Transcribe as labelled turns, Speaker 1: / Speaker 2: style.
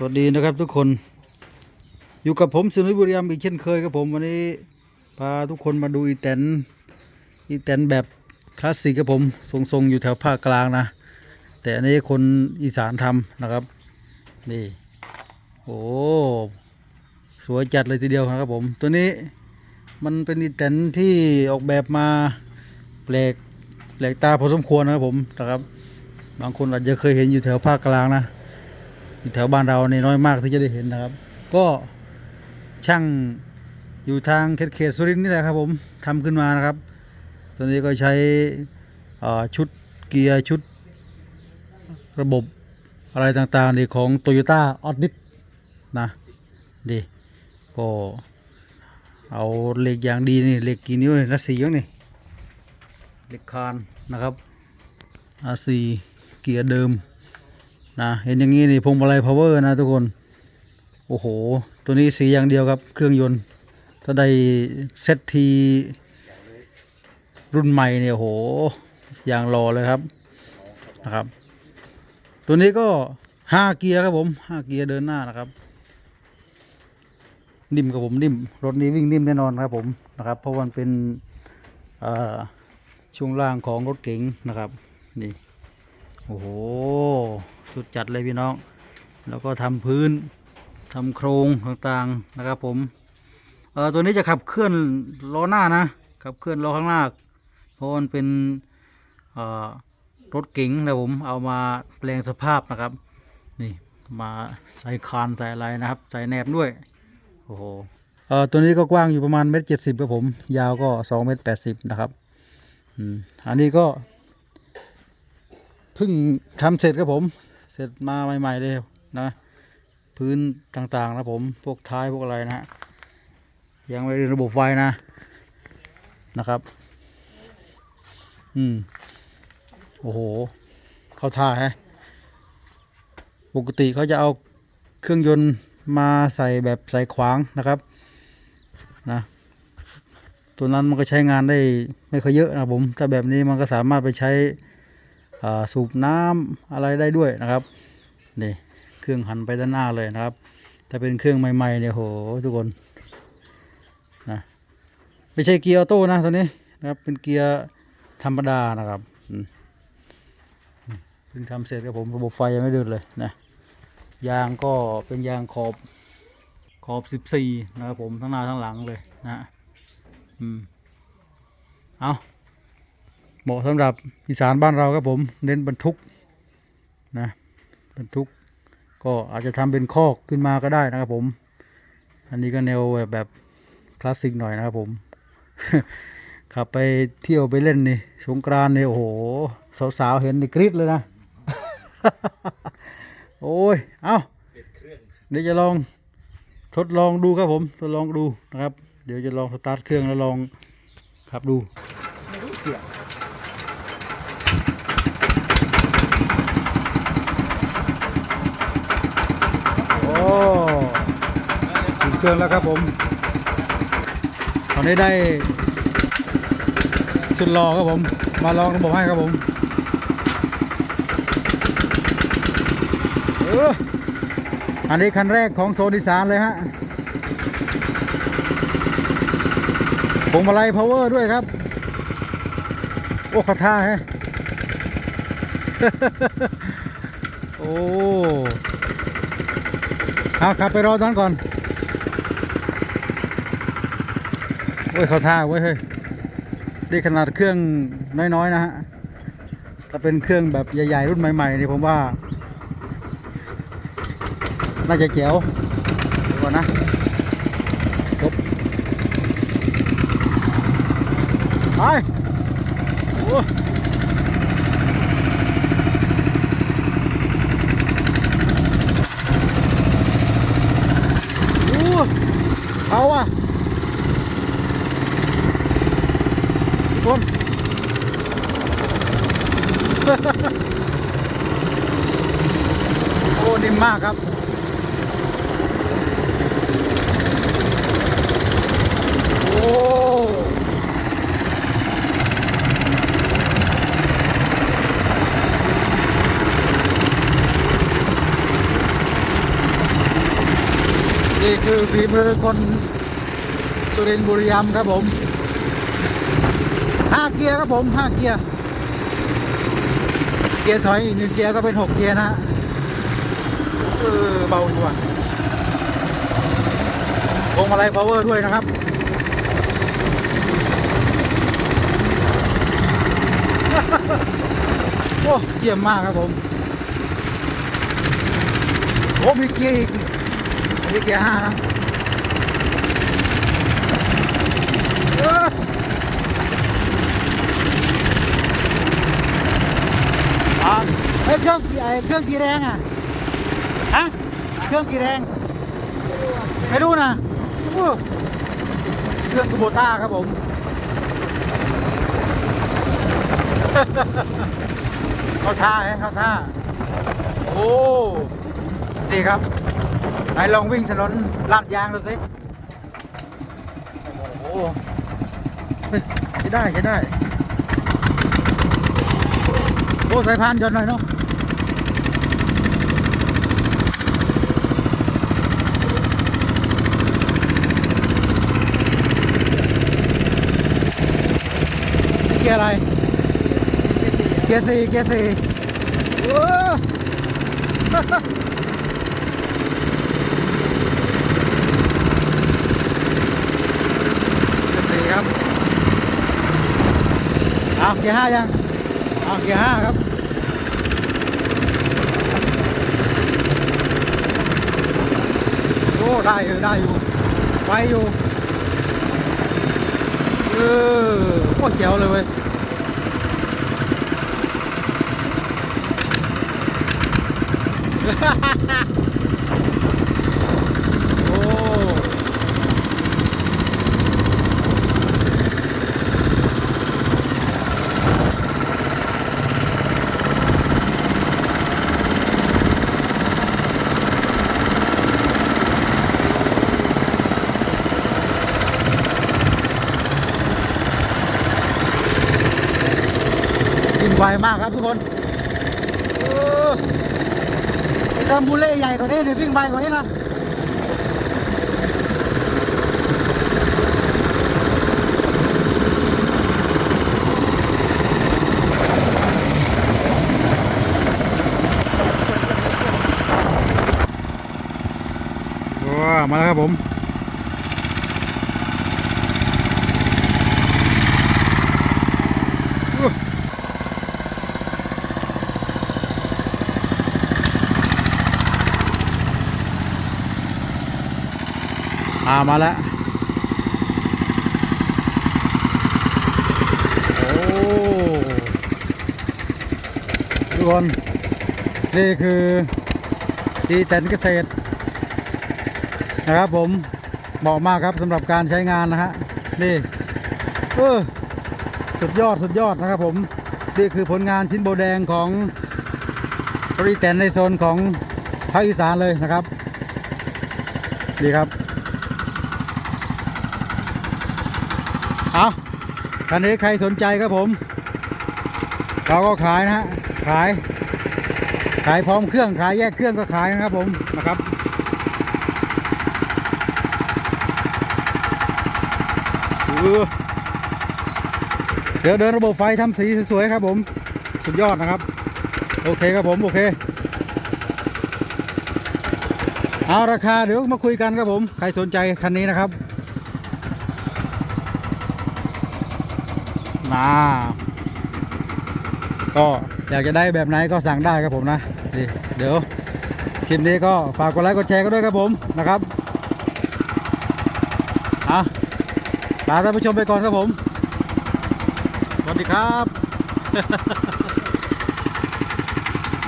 Speaker 1: สวัสดีนะครับทุกคน อยู่กับผมสุนิทบุรีรัมย์อีกเช่นเคยครับผมวันนี้พาทุกคนมาดูอีแตนอีแตนแบบคลาสสิกครับผมทรงๆอยู่แถวภาคกลางนะ แต่อันนี้คนอีสานทำนะครับ นี่ โอ้สวยจัดเลยทีเดียวนะครับผม ตัวนี้มันเป็นอีแตนที่ออกแบบมาแปลกแปลกตาพอสมควรนะครับผมนะครับ บางคนอาจจะเคยเห็นอยู่แถวภาคกลางนะ แถวบ้านเราเนี่ยน้อยมากที่จะได้เห็นนะครับ ก็ช่างอยู่ทางเขตเขตสุรินทร์นี่แหละครับผมทำขึ้นมานะครับ ตัวนี้ก็ใช้ชุดเกียร์ชุดระบบอะไรต่างๆนี่ของ Toyota a u d i นะดีก็เอาเหล็กอย่างดีนี่เหล็กกี่นิ้วเนี่ยนัดสี่ยังนี่เหล็กคานนะครับอาซีเกียร์เดิม นะเห็นอย่างนี้นี่พวงมาลัยพาวเวอร์นะทุกคนโอ้โห ตัวนี้สีอย่างเดียวครับเครื่องยนต์ถ้าได้เซตทีรุ่นใหม่เนี่ยโหอย่างรอเลยครับนะครับ ตัวนี้ก็ห้าเกียร์ครับผมห้าเกียร์เดินหน้านะครับนิ่มครับผมนิ่มรถนี้วิ่งนิ่มแน่นอนครับผมนะครับ เพราะมันเป็นช่วงล่างของรถเก๋งนะครับนี่ โอ้โห สุดจัดเลยพี่น้อง แล้วก็ทำพื้นทำโครงต่างๆนะครับผมเออตัวนี้จะขับเคลื่อนล้อหน้านะขับเคลื่อนล้อข้างหน้าเพราะมันเป็นรถเก๋งนะผมเอามาแปลงสภาพนะครับ นี่มาใส่คานใส่อะไรนะครับใส่แหนบด้วยโอ้โหเออตัวนี้ก็กว้างอยู่ประมาณเมตรเจ็ดสิบครับผม ยาวก็สองเมตรแปดสิบนะครับ อืม อันนี้ก็ เพิ่งทำเสร็จครับผม เสร็จมาใหม่ ๆเลยนะ พื้นต่างๆนะผม พวกท้ายพวกอะไรนะฮะยังไม่ได้ระบบไฟนะนะครับ อืม โอ้โห เข้าท่าฮะปกติเขาจะเอาเครื่องยนต์มาใส่แบบใส่ขวางนะครับนะตัวนั้นมันก็ใช้งานได้ไม่ค่อยเยอะนะผม ถ้าแบบนี้มันก็สามารถไปใช้ สูบน้ำอะไรได้ด้วยนะครับนี่เครื่องหันไปด้านหน้าเลยนะครับ ถ้าเป็นเครื่องใหม่ๆเนี่ยโหทุกคนนะไม่ใช่เกียร์ออโต้นะตัวนี้นะครับ เป็นเกียร์ธรรมดานะครับเพิ่งทำเสร็จครับผมระบบไฟยังไม่เดินเลยนะยางก็เป็นยางขอบขอบสิบสี่นะครับผมทั้งหน้าทั้งหลังเลยนะอืมเอา เหมาะสำหรับอีสานบ้านเราครับผมเน้นบรรทุกนะบรรทุกก็อาจจะทำเป็นคอกขึ้นมาก็ได้นะครับผม อันนี้ก็แนวแบบแบบคลาสสิกหน่อยนะครับผมขับไปเที่ยวไปเล่นนี่สงกรานนี่โอ้โห สาวๆเห็นนี่กรี๊ดเลยนะ โอ้ย เอ้าเดี๋ยวจะลองทดลองดูครับผม ทดลองดูนะครับ เดี๋ยวจะลองสตาร์ทเครื่องแล้วลองขับดู โอ้ถึง เครื่องแล้วครับผม ตอนนี้ได้ สุดหล่อครับผม มาลองระบบให้ครับผม เออ อันนี้คันแรกของโซนอีสานเลยฮะพวงมาลัยพาวเวอร์ด้วยครับ โอ้ขาท่าแฮะโอ้เอาขับไปรอตอนก่อน โอ้ยเขาท่าไว้เฮ้ยนี่ขนาดเครื่องน้อยๆนะฮะถ้าเป็นเครื่องแบบใหญ่ๆรุ่นใหม่ๆนี่ผมว่า น่าจะเจ๋วเดี๋ยวก่อนนะจบไปโอ้โหเอาอะทุกคน โอ้ นิ่มมากครับโอ้นี่คือฝีมือคนสุรินทร์บุรีรัมย์ครับผมห้าเกียร์ครับผมห้าเกียร์ เกียร์ถอยหนึ่งเกียร์ก็เป็นหกเกียร์นะฮะ เออเบาอยู่อะพวงมาลัย power ด้วยนะครับโอ้เยี่ยมมากครับผมโอ้มีเกียร์อีกอันนี้เกียร์ห้านะเออะเฮ้ยเครื่องกี่ไอเครื่องกี่แรงอะ ฮะ เครื่องกี่แรง ไม่รู้นะเครื่องคูโบต้าครับผมเข้าท่าไหมเข้าท่า โอ้นี่ครับ ไหนลองวิ่งถนนลาดยางดูสิ โอ้โหเฮ้ยใช้ได้ใช้ได้ โอ้สายพานย่อนหน่อยเนาะ เกียร์ อะไร เกียร์สี่เกียร์สี่โอ้สี่ครับเอาเกียร์ห้ายังเอาเกียร์ห้าครับโอ้ได้อยู่ได้อยู่ไวอยู่เออโคตรเจ๋วเลยเว้ย โอ้วิ่งไวมากครับทุกคน เตามบูเล่ใหญ่กว่านี้เดี๋ยววิ่งไปกว่านี้นะว้ามาแล้วครับผมามาแล้ว โอ้ทุกคน นี่คือดีแตนเกษตร นะครับผมเหมาะมากครับสำหรับการใช้งานนะฮะ นี่ เออ สุดยอดสุดยอดนะครับผม นี่คือผลงานชิ้นโบแดงของรีแตนในโซนของภาคอีสานเลยนะครับ ดีครับ เอาคันนี้ใครสนใจครับผม เราก็ขายนะฮะ ขาย ขายพร้อมเครื่อง ขายแยกเครื่องก็ขายนะครับผม นะครับเออเดี๋ยวเดินระบบไฟทำสีสวยๆครับผม สุดยอดนะครับ โอเคครับผม โอเคเอาราคาเดี๋ยวมาคุยกันครับผม ใครสนใจคันนี้นะครับ มา ก็อยากจะได้แบบไหนก็สั่งได้ครับผมนะนี่เดี๋ยวคลิปนี้ก็ฝากกดไลค์กดแชร์กันด้วยครับผมนะครับเอะลาท่านผู้ชมไปก่อนครับผม สวัสดีครับ